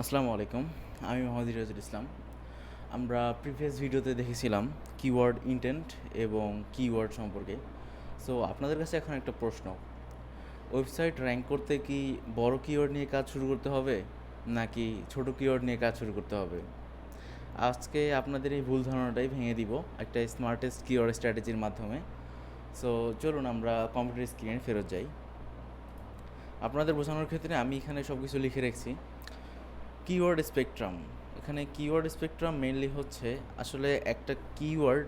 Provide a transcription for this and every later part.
আসসালামু আলাইকুম, আমি মোহাম্মদ ইরাজুল ইসলাম। আমরা প্রিভিয়াস ভিডিওতে দেখেছিলাম কিওয়ার্ড ইন্টেন্ট এবং কিওয়ার্ড সম্পর্কে। সো আপনাদের কাছে এখন একটা প্রশ্ন। ওয়েবসাইট র্যাঙ্ক করতে কি বড় কিওয়ার্ড নিয়ে কাজ শুরু করতে হবে, নাকি ছোট কিওয়ার্ড নিয়ে কাজ শুরু করতে হবে? আজকে আপনাদের এই ভুল ধারণাটাই ভেঙে দিব একটা স্মার্টেস্ট কিওয়ার্ড স্ট্র্যাটেজির মাধ্যমে। সো চলুন আমরা কম্পিউটার স্ক্রিনে ফেরত যাই। আপনাদের বোঝানোর ক্ষেত্রে আমি এখানে সব কিছু লিখে রেখেছি। কিওয়ার্ড স্পেকট্রাম এখানে কিওয়ার্ড স্পেকট্রাম মেনলি হচ্ছে আসলে একটা কিওয়ার্ড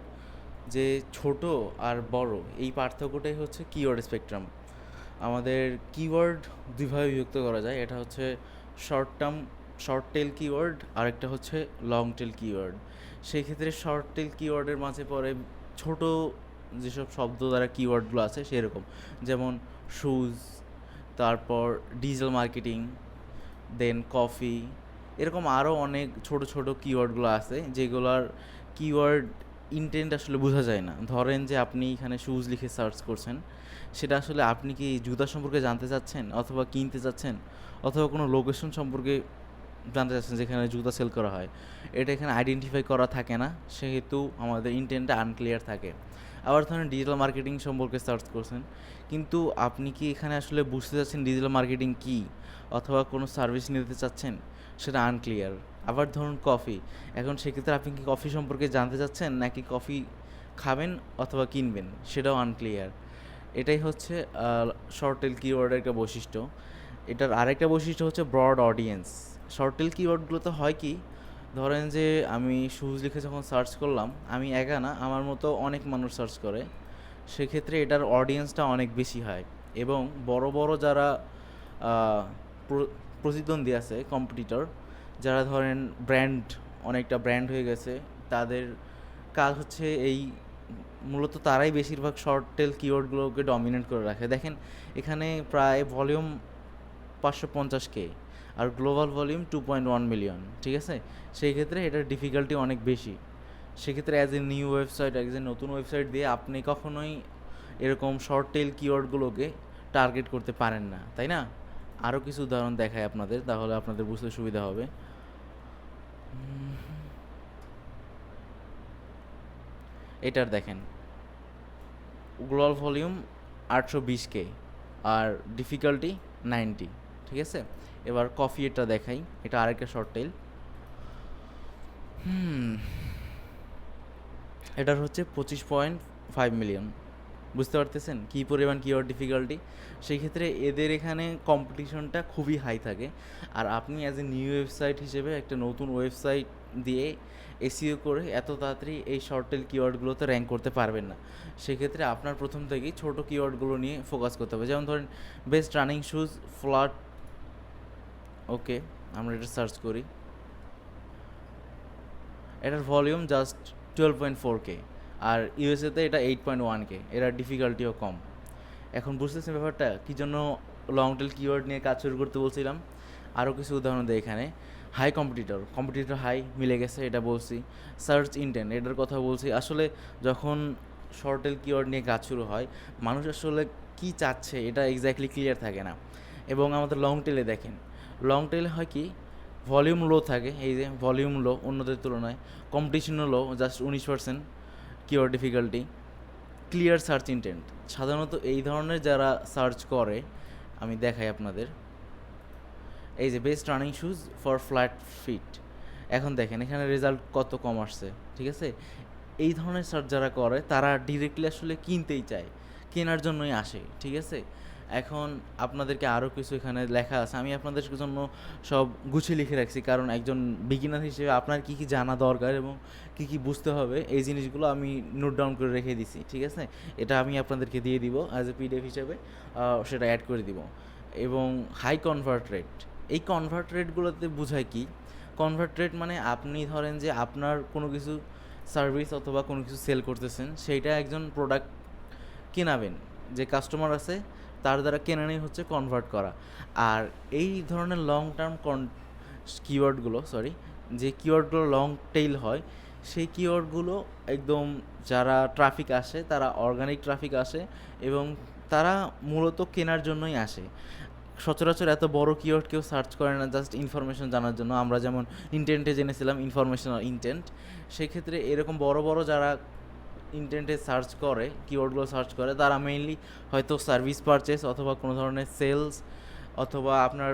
যে ছোট আর বড়, এই পার্থক্যটাই হচ্ছে কিওয়ার্ড স্পেকট্রাম আমাদের কিওয়ার্ড দুইভাবে বিভক্ত করা যায়, এটা হচ্ছে short term short tail keyword আর একটা হচ্ছে লং টেল কিওয়ার্ড সেই ক্ষেত্রে শর্ট টেল কিওয়ার্ডের মাঝে পড়ে ছোট যেসব শব্দ দ্বারা কিওয়ার্ডগুলো আছে সেরকম, যেমন শুজ তারপর ডিজিটাল মার্কেটিং দেন কফি এরকম আরও অনেক ছোট ছোট কিওয়ার্ডগুলো আছে, যেগুলোর কিওয়ার্ড ইন্টেন্ট আসলে বোঝা যায় না। ধরেন যে আপনি এখানে শুজ লিখে সার্চ করছেন, সেটা আসলে আপনি কি জুতা সম্পর্কে জানতে চাচ্ছেন অথবা কিনতে চাচ্ছেন অথবা কোনো লোকেশন সম্পর্কে জানতে চাচ্ছেন যেখানে জুতা সেল করা হয়? এটা এখানে আইডেন্টিফাই করা থাকে না, সেহেতু আমাদের ইন্টেন্টটা আনক্লিয়ার থাকে। আবার ধরেন ডিজিটাল মার্কেটিং সম্পর্কে সার্চ করছেন, কিন্তু আপনি কি এখানে আসলে বুঝতে চাচ্ছেন ডিজিটাল মার্কেটিং কী? অথবা কোনো সার্ভিস নিতে চাচ্ছেন? সেটা আনক্লিয়ার আবার ধরুন কফি এখন সেক্ষেত্রে আপনি কি কফি সম্পর্কে জানতে চাচ্ছেন, নাকি কফি খাবেন অথবা কিনবেন? সেটাও আনক্লিয়ার এটাই হচ্ছে শর্টেল কিওয়ার্ডের একটা বৈশিষ্ট্য। এটার আরেকটা বৈশিষ্ট্য হচ্ছে broad audience short short tail কিওয়ার্ডগুলোতে হয় কি, ধরেন যে আমি শুজ লিখে যখন সার্চ করলাম, আমি একা না, আমার মতো অনেক মানুষ সার্চ করে। সেক্ষেত্রে এটার অডিয়েন্সটা অনেক বেশি হয়। এবং বড় বড় যারা প্রতিদ্বন্দ্বী আছে কম্পিটিটর যারা ধরেন ব্র্যান্ড অনেকটা ব্র্যান্ড হয়ে গেছে, তাদের কাজ হচ্ছে এই, মূলত তারাই বেশিরভাগ শর্ট টেল কিওয়ার্ডগুলোকে ডমিনেট করে রাখে। দেখেন, এখানে প্রায় ভলিউম পাঁচশো পঞ্চাশ কে আর global volume two point one million ঠিক আছে? সেই ক্ষেত্রে এটার ডিফিকাল্টি অনেক বেশি। সেক্ষেত্রে as a new website as a নতুন ওয়েবসাইট দিয়ে আপনি কখনোই এরকম শর্ট টেল কিওয়ার্ডগুলোকে টার্গেট করতে পারেন না, তাই না? আরও কিছু উদাহরণ দেখায় আপনাদের, তাহলে আপনাদের বুঝতে সুবিধা হবে। এটার দেখেন। গ্লোবাল ভলিউম আটশো বিশ কে আর ডিফিকাল্টি নাইনটি, ঠিক আছে? এবার কফি এটা দেখাই, এটা আরেকটা শর্ট টেল এটার হচ্ছে পঁচিশ পয়েন্ট ফাইভ মিলিয়ন। বুঝতে পারতেছেন? কী পরিমাণ কিওয়ার্ড ডিফিকাল্টি সেই ক্ষেত্রে এদের এখানে কম্পিটিশনটা খুবই হাই থাকে। আর আপনি অ্যাজ এ নিউ ওয়েবসাইট হিসেবে একটা নতুন ওয়েবসাইট দিয়ে এসিও করে এত তাড়াতাড়ি এই শর্টেল কিওয়ার্ডগুলোতে র্যাঙ্ক করতে পারবেন না। সেক্ষেত্রে আপনার প্রথম থেকেই ছোটো কিওয়ার্ডগুলো নিয়ে ফোকাস করতে হবে। যেমন ধরেন best running shoes flat okay, আমরা এটা সার্চ করি। এটার volume just twelve point four K আর ইউএসএতে এটা এইট পয়েন্ট ওয়ান কে এটার ডিফিকাল্টিও কম। এখন বুঝতেছেন ব্যাপারটা? কী জন্য লং টেল কিওয়ার্ড নিয়ে কাজ শুরু করতে বলছিলাম? আরও কিছু উদাহরণ দেয় এখানে। হাই কম্পিটিটর কম্পিটিটর হাই মিলে গেছে, এটা বলছি। সার্চ ইন্টেন্ট এটার কথা বলছি। আসলে যখন শর্টেল কিওয়ার্ড নিয়ে কাজ শুরু হয়, মানুষ আসলে কী চাচ্ছে এটা এক্স্যাক্টলি ক্লিয়ার থাকে না। এবং আমাদের লং টেলে দেখেন লং টেলে হয় কি ভলিউম লো থাকে, এই যে ভলিউম লো অন্যদের তুলনায় কম্পিটিশনও লো জাস্ট উনিশ percent keyword difficulty clear search intent সাধারণত এই ধরনের যারা সার্চ করে, আমি দেখাই আপনাদের। এই যে best running shoes for flat feet এখন দেখেন, এখানে রেজাল্ট কত কম আসছে, ঠিক আছে? এই ধরনের সার্চ যারা করে, তারা ডিরেক্টলি আসলে কিনতেই চায়, কেনার জন্যই আসে, ঠিক আছে? এখন আপনাদেরকে আরও কিছু এখানে লেখা আছে। আমি আপনাদের জন্য সব গুছিয়ে লিখে রাখছি, কারণ একজন বিগিনার হিসেবে আপনার কী কী জানা দরকার এবং কী কী বুঝতে হবে, এই জিনিসগুলো আমি নোট ডাউন করে রেখে দিছি, ঠিক আছে? এটা আমি আপনাদেরকে দিয়ে দিব অ্যাজ এ পিডিএফ হিসেবে সেটা অ্যাড করে দিব। এবং হাই কনভার্ট রেট এই কনভার্ট রেটগুলোতে বোঝায় কি? কনভার্ট রেট মানে আপনি ধরেন যে আপনার কোনো কিছু সার্ভিস অথবা কোনো কিছু সেল করতেছেন, সেইটা একজন প্রোডাক্ট কেনাবেন, যে কাস্টমার আছে তার দ্বারা কেনানি হচ্ছে কনভার্ট করা। আর এই ধরনের লং টার্ম কন কিওয়ার্ডগুলো সরি যে কিওয়ার্ডগুলো লং টেইল হয়, সেই কিওয়ার্ডগুলো একদম যারা ট্রাফিক আসে, তারা অর্গানিক ট্রাফিক আসে এবং তারা মূলত কেনার জন্যই আসে। সচরাচর এত বড় কিওয়ার্ড কেউ সার্চ করে না জাস্ট ইনফরমেশন জানার জন্য। আমরা যেমন ইন্টেন্টে জেনেছিলাম ইনফরমেশন ইন্টেন্ট সেক্ষেত্রে এরকম বড় বড় যারা ইন্টেন্টে সার্চ করে কিওয়ার্ডগুলো সার্চ করে, তারা মেইনলি হয়তো সার্ভিস পারচেস অথবা কোনো ধরনের সেলস অথবা আপনার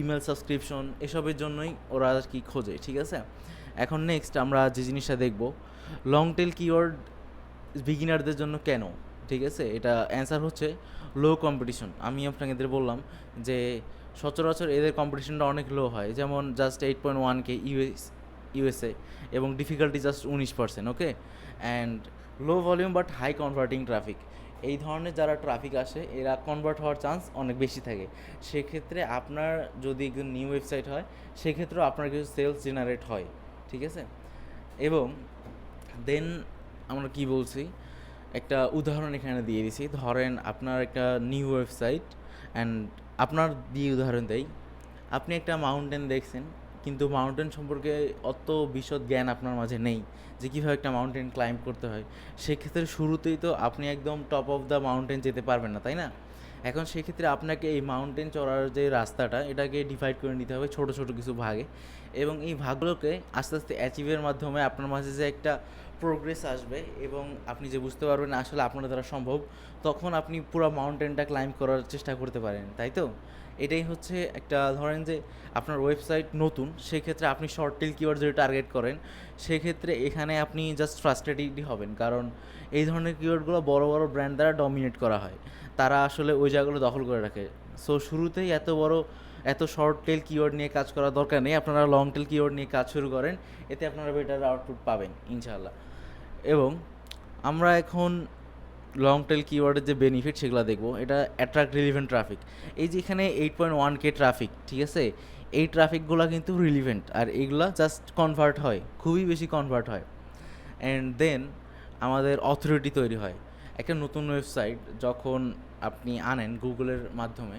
ইমেল সাবস্ক্রিপশন এসবের জন্যই ওরা আর কি খোঁজে, ঠিক আছে? এখন নেক্সট আমরা যে জিনিসটা দেখব লং টেল কিওয়ার্ড বিগিনারদের জন্য কেন, ঠিক আছে? এটা অ্যান্সার হচ্ছে লো কম্পিটিশন আমি আপনাকে এদের বললাম যে সচরাচর এদের কম্পিটিশনটা অনেক লো হয়, যেমন just eight point one K US USA এবং ডিফিকাল্টি জাস্ট উনিশ percent okay and low volume but high converting traffic. এই ধরনের যারা ট্রাফিক আসে, এরা কনভার্ট হওয়ার চান্স অনেক বেশি থাকে। সেক্ষেত্রে আপনার যদি নিউ ওয়েবসাইট হয়, সেক্ষেত্রেও আপনার কিছু সেলস জেনারেট হয়, ঠিক আছে? এবং দেন আমরা কি বলছি? একটা উদাহরণ এখানে দিয়ে দিছি। ধরেন আপনার একটা নিউ ওয়েবসাইট অ্যান্ড আপনার দিয়ে উদাহরণ দেই। আপনি একটা মাউন্টেন দেখছেন কিন্তু মাউন্টেন সম্পর্কে অত বিশদ জ্ঞান আপনার মাঝে নেই যে কীভাবে একটা মাউন্টেন ক্লাইম্ব করতে হয়। সেক্ষেত্রে শুরুতেই তো আপনি একদম টপ অফ দ্য মাউন্টেন যেতে পারবেন না, তাই না? এখন সেক্ষেত্রে আপনাকে এই মাউন্টেন চড়ার যে রাস্তাটা, এটাকে ডিভাইড করে নিতে হবে ছোট ছোট কিছু ভাগে। এবং এই ভাগগুলোকে আস্তে আস্তে অ্যাচিভের মাধ্যমে আপনার মাঝে যে একটা প্রোগ্রেস আসবে এবং আপনি যে বুঝতে পারবেন আসলে আপনার দ্বারা সম্ভব, তখন আপনি পুরো মাউন্টেনটা ক্লাইম্ব করার চেষ্টা করতে পারেন, তাই তো? এটাই হচ্ছে একটা, ধরেন যে আপনার ওয়েবসাইট নতুন, সেক্ষেত্রে আপনি শর্ট টেল কিওয়ার্ড যদি টার্গেট করেন, সেক্ষেত্রে এখানে আপনি জাস্ট ফ্রাস্ট্রেটেডই হবেন। কারণ এই ধরনের কিওয়ার্ডগুলো বড় বড় ব্র্যান্ড দ্বারা ডমিনেট করা হয়। তারা আসলে ওই জায়গাগুলো দখল করে রাখে। সো শুরুতেই এত বড় এত শর্ট টেল কিওয়ার্ড নিয়ে কাজ করার দরকার নেই। আপনারা লং টেল কিওয়ার্ড নিয়ে কাজ শুরু করেন, এতে আপনারা বেটার আউটপুট পাবেন, ইনশাআল্লাহ। এবং আমরা এখন লং টেল কিওয়ার্ডের যে বেনিফিট সেগুলো দেখব। এটা অ্যাট্রাক্ট রিলিভেন্ট ট্রাফিক এই যে এখানে এইট পয়েন্ট ওয়ান কে ট্রাফিক ঠিক আছে? এই ট্রাফিকগুলো কিন্তু রিলিভেন্ট আর এইগুলা জাস্ট কনভার্ট হয়, খুবই বেশি কনভার্ট হয়। অ্যান্ড দেন আমাদের অথরিটি তৈরি হয়। একটা নতুন ওয়েবসাইট যখন আপনি আনেন গুগলের মাধ্যমে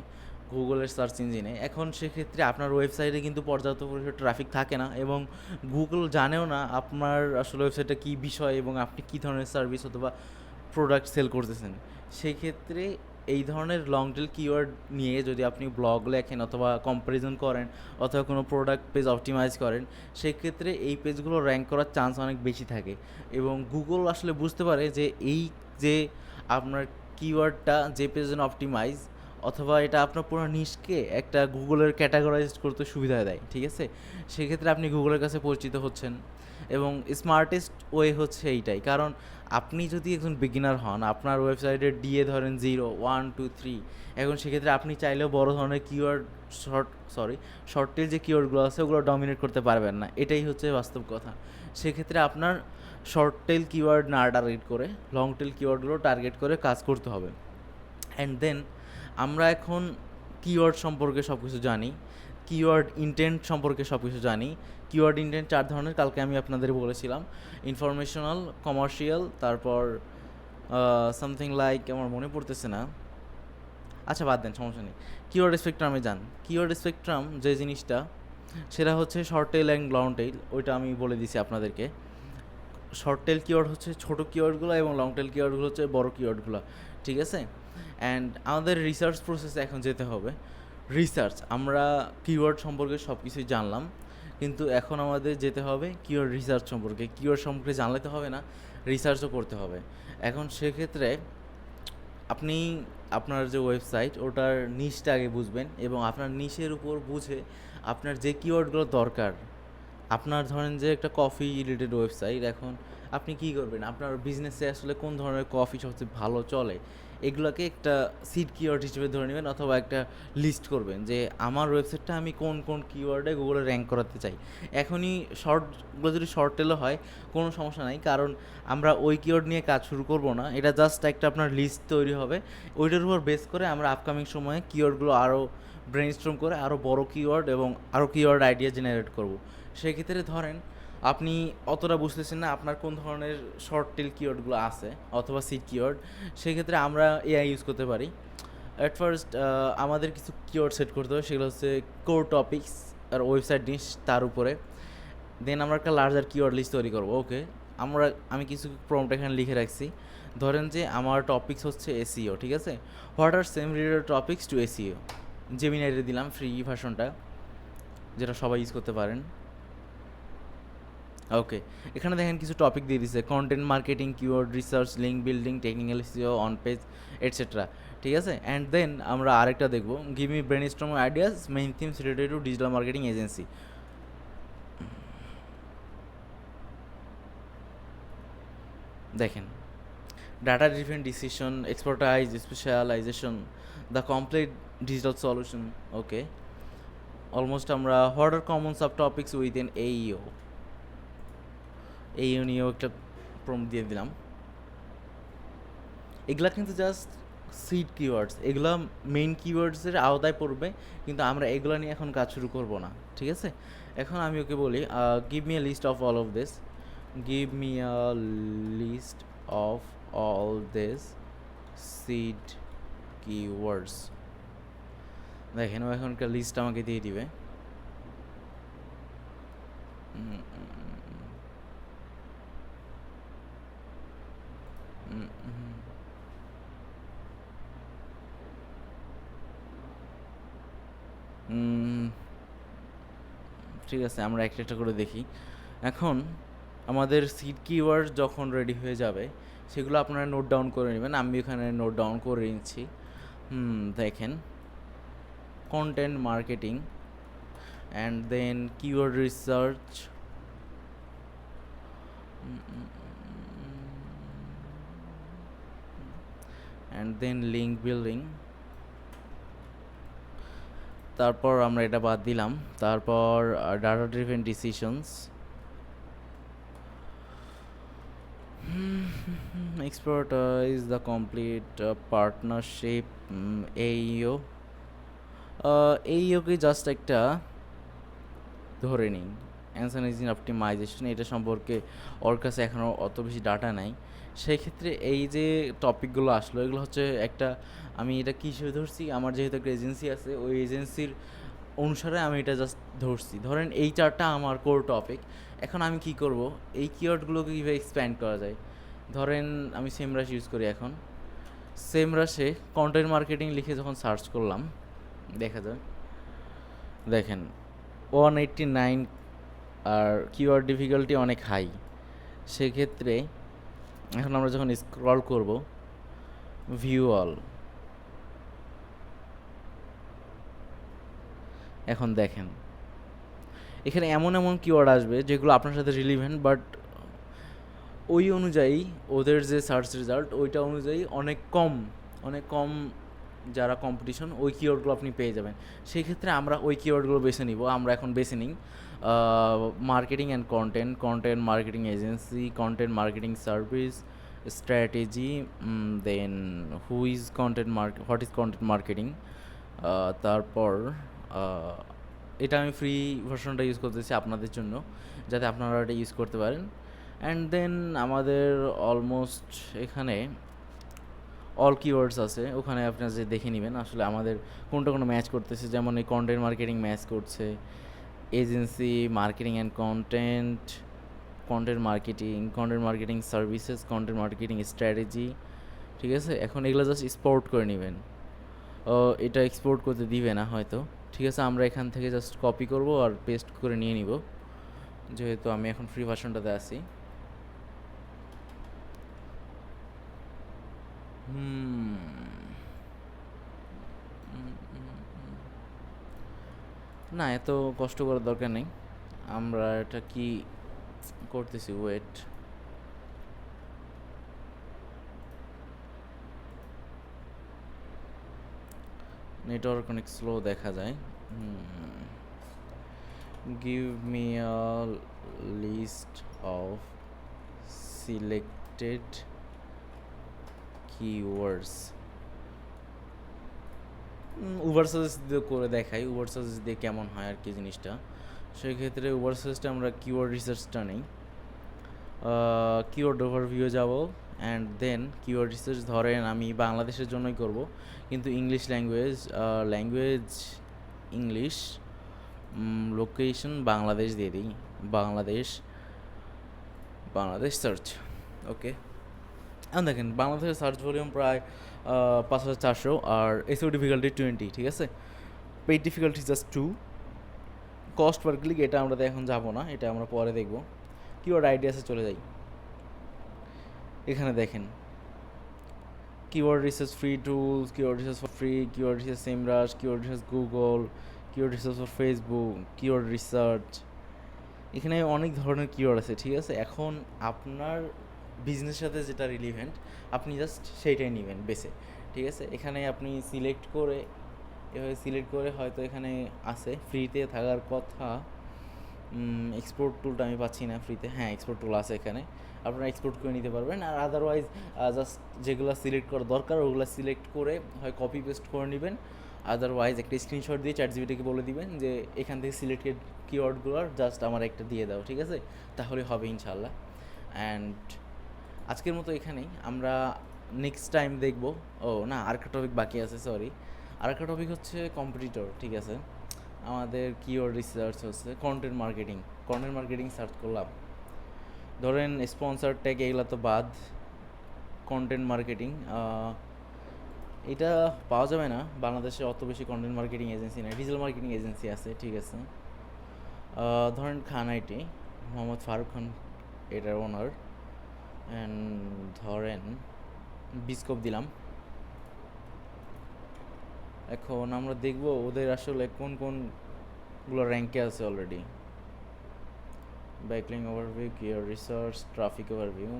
গুগলের সার্চ ইঞ্জিনে এখন সেক্ষেত্রে আপনার ওয়েবসাইটে কিন্তু পর্যাপ্ত পরিমাণে ট্রাফিক থাকে না এবং গুগল জানেও না আপনার আসলে ওয়েবসাইটটা কী বিষয় এবং আপনি কী ধরনের সার্ভিস অথবা প্রোডাক্ট সেল করতেছেন। সেক্ষেত্রে এই ধরনের লং টেল কিওয়ার্ড নিয়ে যদি আপনি ব্লগ লেখেন অথবা কম্পারিজন করেন অথবা কোনো প্রোডাক্ট পেজ অপটিমাইজ করেন, সেক্ষেত্রে এই পেজগুলো র্যাঙ্ক করার চান্স অনেক বেশি থাকে এবং গুগল আসলে বুঝতে পারে যে এই যে আপনার কিওয়ার্ডটা যে জন্য অপটিমাইজ অথবা এটা আপনার পুরো নিশকে একটা গুগলের ক্যাটাগরাইজ করতে সুবিধা দেয়, ঠিক আছে? সেক্ষেত্রে আপনি গুগলের কাছে পরিচিত হচ্ছেন এবং স্মার্টেস্ট ওয়ে হচ্ছে এইটাই। কারণ আপনি যদি একজন বিগিনার হন, আপনার ওয়েবসাইটে ডিএ ধরেন জিরো ওয়ান টু থ্রি এখন সেক্ষেত্রে আপনি চাইলেও বড় ধরনের কিওয়ার্ড শর্ট সরি শর্টের যে কিওয়ার্ডগুলো আছে, ওগুলো ডমিনেট করতে পারবেন না। এটাই হচ্ছে বাস্তব কথা। সেক্ষেত্রে আপনার শর্ট টেল কিওয়ার্ড না টার্গেট করে লং টেল কিওয়ার্ডগুলো টার্গেট করে কাজ করতে হবে। অ্যান্ড দেন আমরা এখন কিওয়ার্ড সম্পর্কে সব কিছু জানি কিওয়ার্ড ইন্টেন্ট সম্পর্কে সব কিছু জানি। কিওয়ার্ড ইন্টেন্ট চার ধরনের, কালকে আমি আপনাদের বলেছিলাম। ইনফরমেশনাল কমার্শিয়াল তারপর সামথিং লাইক আমার মনে পড়তেছে না। আচ্ছা বাদ দেন, সমস্যা নেই। কিওয়ার্ড স্পেকট্রামে যান। কিওয়ার্ড স্পেকট্রাম যে জিনিসটা, সেটা হচ্ছে short tail and long tail ওইটা আমি বলে দিছি আপনাদেরকে। শর্ট টেল কিওয়ার্ড হচ্ছে ছোটো কিওয়ার্ডগুলো এবং লং টেল কিওয়ার্ডগুলো হচ্ছে বড় কিওয়ার্ডগুলো ঠিক আছে? অ্যান্ড আমাদের রিসার্চ প্রসেসে এখন যেতে হবে। রিসার্চ আমরা কিওয়ার্ড সম্পর্কে সব কিছুই জানলাম। কিন্তু এখন আমাদের যেতে হবে কিওয়ার্ড রিসার্চ সম্পর্কে। কিওয়ার্ড সম্পর্কে জানলে তো হবে না রিসার্চও করতে হবে। এখন সেক্ষেত্রে আপনি আপনার যে ওয়েবসাইট ওটার নিশটা আগে বুঝবেন এবং আপনার নিশের উপর বুঝে আপনার যে কিওয়ার্ডগুলো দরকার আপনার ধরেন যে একটা কফি রিলেটেড ওয়েবসাইট এখন আপনি কি করবেন? আপনার বিজনেসে আসলে কোন ধরনের কফি সবচেয়ে ভালো চলে? এগুলোকে একটা সিট কিওয়ার্ড হিসেবে ধরে নেবেন অথবা একটা লিস্ট করবেন যে আমার ওয়েবসাইটটা আমি কোন কোন কিওয়ার্ডে গুগলে র্যাঙ্ক করাতে চাই। এখনই শর্টগুলো যদি শর্ট টেলও হয়, কোনো সমস্যা নাই। কারণ আমরা ওই কিওয়ার্ড নিয়ে কাজ শুরু করব না। এটা জাস্ট একটা আপনার লিস্ট তৈরি হবে। ওইটার উপর বেস করে আমরা আপকামিং সময়ে কিওয়ার্ডগুলো আরও ব্রেনস্ট্রম করে আরও বড় কিওয়ার্ড এবং আরও কিওয়ার্ড আইডিয়া জেনারেট করব। সেক্ষেত্রে ধরেন আপনি অতটা বুঝতেছেন না আপনার কোন ধরনের শর্ট টেল কিওয়ার্ডগুলো আছে অথবা সিট কিওয়ার্ড সেক্ষেত্রে আমরা এআই ইউজ করতে পারি। অ্যাট ফার্স্ট আমাদের কিছু কিওয়ার্ড সেট করতে হবে, সেগুলো হচ্ছে কোর টপিকস আর ওয়েবসাইট নিস তার উপরে। দেন আমরা একটা লার্জার কিওয়ার্ড লিস্ট তৈরি করব ওকে আমরা, আমি কিছু প্রম্পট এখানে লিখে রাখছি। ধরেন যে আমার টপিকস হচ্ছে এসিও ঠিক আছে? What are same related topics to SEO জেমিনাইরে দিলাম ফ্রি ভার্সনটা যেটা সবাই ইউজ করতে পারেন। ওকে এখানে দেখেন কিছু টপিক দিয়ে দিছে। Content marketing keyword research link building technical SEO on page et cetera ঠিক আছে? অ্যান্ড দেন আমরা আরেকটা দেখব। Give me brain strong ideas main themes related to digital marketing agency দেখেন। Data driven decision expertise specialization the complete digital solution okay almost আমরা what are common sub topics with an AEO AEO নিয়েও একটা prompt দিয়ে দিলাম। এগুলা কিন্তু just seed keywords এগুলা main কিওয়ার্ডসের আওতায় পড়বে, কিন্তু আমরা এগুলা নিয়ে এখন কাজ শুরু করব না, ঠিক আছে? এখন আমি ওকে বলি give me a list of all of this give me a list of all this seed keywords দেখেন, ও এখনকার লিস্ট আমাকে দিয়ে দিবে। ঠিক আছে আমরা একটা একটা করে দেখি এখন আমাদের সিট কিওয়ার্ড যখন রেডি হয়ে যাবে, সেগুলো আপনারা নোট ডাউন করে নেবেন। আমি এখানে নোট ডাউন করে নিচ্ছি। হুম, দেখেন। Content marketing and then keyword research and then link building তারপর আমরা এটা বাদ দিলাম তারপর data driven decisions expertise the complete uh, partnership um, AEO okay just একটা ধরে নিই অ্যান্সার ইঞ্জিন অপটিমাইজেশন এটা সম্পর্কে ওর কাছে এখনও অত বেশি ডাটা নাই। সেক্ষেত্রে এই যে টপিকগুলো আসলো, এগুলো হচ্ছে একটা, আমি এটা কী হিসেবে ধরছি? আমার যেহেতু একটা এজেন্সি আছে, ওই এজেন্সির অনুসারে আমি এটা জাস্ট ধরছি। ধরেন এই চারটা আমার কোর টপিক এখন আমি কি করব? এই কিওয়ার্ডগুলোকে কীভাবে এক্সপ্যান্ড করা যায়? ধরেন আমি সেম রাশ ইউজ করি এখন। সেম রাশে কন্টেন্ট মার্কেটিং লিখে যখন সার্চ করলাম, দেখা যায় দেখেন ওয়ান এইট্টি নাইন আর কিওয়ার্ড ডিফিকাল্টি অনেক হাই সেক্ষেত্রে এখন আমরা যখন স্ক্রল করব ভিউ অল এখন দেখেন, এখানে এমন এমন কিওয়ার্ড আসবে যেগুলো আপনার সাথে রিলিভেন্ট বাট ওই অনুযায়ী ওদের যে সার্চ রেজাল্ট ওইটা অনুযায়ী অনেক কম অনেক কম যারা কম্পিটিশন ওই কিওয়ার্ডগুলো আপনি পেয়ে যাবেন। সেই ক্ষেত্রে আমরা ওই কিওয়ার্ডগুলো বেছে নিব। আমরা এখন বেছে নিই marketing and content content marketing agency content marketing service strategy then who is content market what is content marketing তারপর এটা আমি ফ্রি ভার্সনটা ইউজ করতেছি আপনাদের জন্য, যাতে আপনারা এটা ইউজ করতে পারেন। অ্যান্ড দেন আমাদের অলমোস্ট এখানে অল কিওয়ার্ডস আছে, ওখানে আপনারা যে দেখে নেবেন আসলে আমাদের কোনটা কোনো ম্যাচ করতেছে, যেমন এই কন্টেন্ট মার্কেটিং ম্যাচ করছে agency marketing and content content marketing content marketing services content marketing strategy ঠিক আছে? এখন এগুলো জাস্ট এক্সপোর্ট করে নেবেন। এটা এক্সপোর্ট করতে দিবে না হয়তো। ঠিক আছে, আমরা এখান থেকে জাস্ট কপি করব আর পেস্ট করে নিয়ে নিব। যেহেতু আমি এখন ফ্রি ভার্সনটাতে আছি। না, এত কষ্ট করার দরকার নেই। আমরা এটা কি করতেছি? ওয়েট নেটওয়ার্ক অনেক স্লো দেখা যায়। Give me a list of selected keywords Ubersuggest দিয়ে করে দেখাই উবার সাজেস দিয়ে কেমন হয় আর কি জিনিসটা। সেই ক্ষেত্রে উবার সাজেসটা আমরা কিওয়ার্ড রিসার্চটা নেই। কিওয়ার্ড ওভারভিউ যাব অ্যান্ড দেন কিওয়ার্ড রিসার্চ ধরেন আমি বাংলাদেশের জন্যই করব, কিন্তু English language language English location Bangladesh দিয়ে দিই। বাংলাদেশ বাংলাদেশ সার্চ ওকে দেখেন, বাংলাদেশের সার্চ ভলিউম প্রায় পাঁচ হাজার চারশো আর এসিও ডিফিকাল্টি টোয়েন্টি ঠিক আছে? Paid difficulty just two cost per click এটা আমরা এখন যাব না, এটা আমরা পরে দেখব। কিওয়ার্ড আইডিয়াসে চলে যাই। এখানে দেখেন keyword research free tools keyword research for free keyword research Semrush keyword research Google keyword research for Facebook keyword research এখানে অনেক ধরনের কিওয়ার্ড আছে, ঠিক আছে? এখন আপনার বিজনেসের সাথে যেটা রিলিভেন্ট আপনি জাস্ট সেইটাই নেবেন বেছে ঠিক আছে? এখানে আপনি সিলেক্ট করে, এভাবে সিলেক্ট করে হয়তো এখানে আছে ফ্রিতে থাকার কথা এক্সপোর্ট টুলটা আমি পাচ্ছি না ফ্রিতে হ্যাঁ এক্সপোর্ট টুল আছে এখানে, আপনারা এক্সপোর্ট করে নিতে পারবেন, আর আদারওয়াইজ জাস্ট যেগুলো সিলেক্ট করা দরকার, ওগুলো সিলেক্ট করে হয় কপি পেস্ট করে নেবেন আদারওয়াইজ একটা স্ক্রিনশট দিয়ে চ্যাট জিবিটিকে বলে দিবেন যে, এখান থেকে সিলেক্টেড কিওয়ার্ডগুলোর জাস্ট আমার একটা দিয়ে দাও ঠিক আছে? তাহলে হবে ইনশাল্লাহ অ্যান্ড আজকের মতো এখানেই। আমরা নেক্সট টাইম দেখব। ও, না, আরেকটা টপিক বাকি আছে সরি আরেকটা টপিক হচ্ছে কম্পিটিটর ঠিক আছে? আমাদের কিওর রিসার্চ হচ্ছে content marketing content marketing search করলাম। ধরেন স্পন্সার ট্যাগ এগুলো তো বাদ। কন্টেন্ট মার্কেটিং এটা পাওয়া যাবে না। বাংলাদেশে অত বেশি কন্টেন্ট মার্কেটিং এজেন্সি নেই। ডিজিটাল মার্কেটিং এজেন্সি আছে, ঠিক আছে? ধরেন খান আইটি, মোহাম্মদ ফারুক খান, এটার ওনার ধরেন বিস্কোপ দিলাম। এখন আমরা দেখব ওদের আসলে কোন কোনগুলো র্যাঙ্কে আছে already backlink overview keyword research traffic overview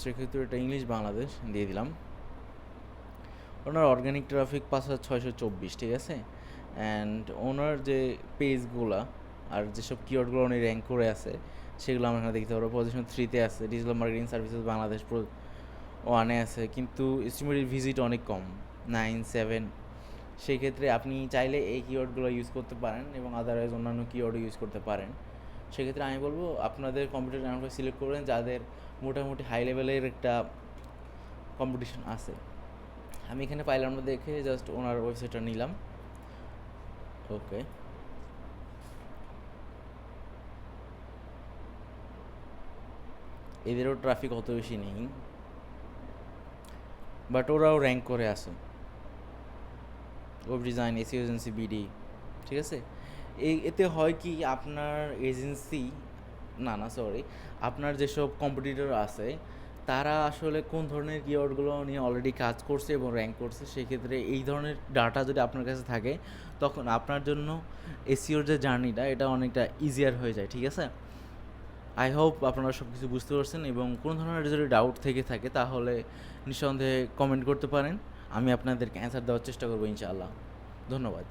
সেক্ষেত্রে এটা ইংলিশ বাংলাদেশ দিয়ে দিলাম। ওনার অর্গানিক ট্রাফিক পাঁচ হাজার ছয়শো চব্বিশ, ঠিক আছে? অ্যান্ড ওনার যে পেজগুলা আর যেসব কিওয়ার্ডগুলো উনি র্যাঙ্ক করে আছে, সেগুলো আমরা এখানে দেখতে পারব। পজিশন থ্রিতে আছে ডিজিটাল মার্কেটিং সার্ভিসেস বাংলাদেশ ওয়ানে আছে, কিন্তু এস্টিমেটেড ভিজিট অনেক কম নাইন সেভেন সেই ক্ষেত্রে আপনি চাইলে এই কিওয়ার্ডগুলো ইউজ করতে পারেন এবং আদারওয়াইজ অন্যান্য কিওয়ার্ডও ইউজ করতে পারেন। সেক্ষেত্রে আমি বলব, আপনাদের কম্পিউটার এমনভাবে সিলেক্ট করবেন যাদের মোটামুটি হাই লেভেলের একটা কম্পিটিশন আছে। আমি এখানে পাইলাম না দেখে জাস্ট ওনার ওয়েবসাইটটা নিলাম। ওকে এদেরও ট্রাফিক অত বেশি নেই। বাট ওরাও র্যাঙ্ক করে আসে ওয়েব ডিজাইন এসি এজেন্সি বিডি ঠিক আছে? এই এতে হয় কি আপনার এজেন্সি না না সরি আপনার যেসব কম্পিটিটর আছে তারা আসলে কোন ধরনের কিওয়ার্ডগুলো নিয়ে অলরেডি কাজ করছে এবং র্যাঙ্ক করছে, সেক্ষেত্রে এই ধরনের ডাটা যদি আপনার কাছে থাকে, তখন আপনার জন্য এসিওর যে জার্নিটা এটা অনেকটা ইজিয়ার হয়ে যায়, ঠিক আছে? আই হোপ আপনারা সব কিছু বুঝতে পারছেন এবং কোনো ধরনের যদি ডাউট থেকে থাকে, তাহলে নিঃসন্দেহে কমেন্ট করতে পারেন। আমি আপনাদেরকে অ্যান্সার দেওয়ার চেষ্টা করব, ইনশাআল্লাহ। ধন্যবাদ।